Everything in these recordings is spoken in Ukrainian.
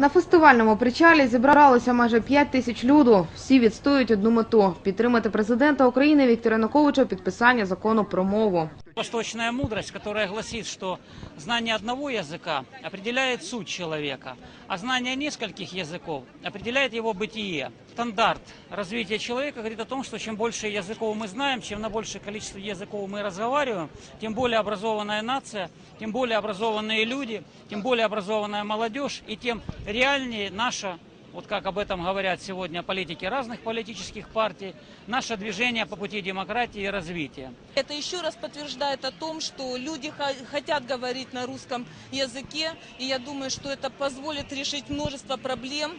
На фестивальному причалі зібралося майже 5 тисяч люду. Всі відстоюють одну мету – підтримати президента України Віктора Януковича підписання закону про мову. Восточная мудрость, которая гласит, что знание одного языка определяет суть человека, а знание нескольких языков определяет его бытие. Стандарт развития человека говорит о том, что чем больше языков мы знаем, чем на большее количество языков мы разговариваем, тем более образованная нация, тем более образованные люди, тем более образованная молодежь и тем реальнее наша вот как об этом говорят сегодня политики разных политических партий, наше движение по пути демократии и развития. Это еще раз подтверждает о том, что люди хо- хотят говорить на русском языке, и я думаю, что это позволит решить множество проблем,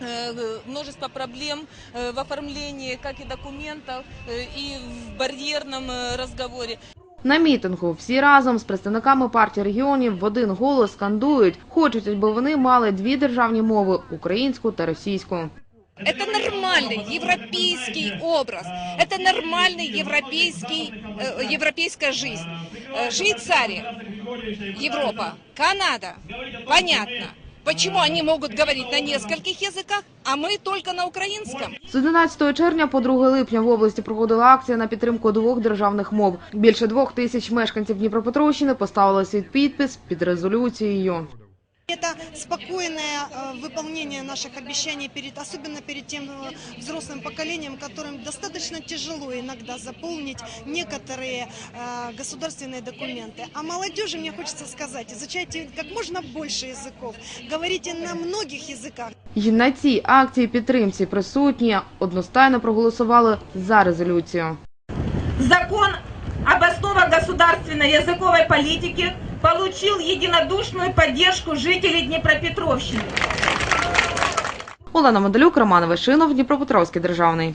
э, множество проблем э, в оформлении как и документов, э, и в барьерном разговоре. На мітингу всі разом з представниками партії регіонів в один голос скандують, хочуть, аби вони мали дві державні мови – українську та російську. Это нормальный европейский образ, это нормальный европейский, э, европейская жизнь. Э, Швейцария, Европа, Канада, понятно. Почему они могут говорить на нескольких языках, а мы только на украинском? З 11 червня по 2 липня в області проходила акція на підтримку двох державних мов. Більше двох тисяч мешканців Дніпропетровщини поставили свій підпис під резолюцією. Это спокойное э, выполнение наших обещаний, перед, особенно перед тем э, взрослым поколением, которым достаточно тяжело иногда заполнить некоторые э, государственные документы. А молодежи, мне хочется сказать, изучайте как можно больше языков, говорите на многих языках. І на цій акції підтримці присутні одностайно проголосували за резолюцію. Закон об основах государственной языковой политики получил единодушную поддержку жителей Днепропетровщины. Олена Моделюк, Роман Вишинов, Дніпропетровський державний.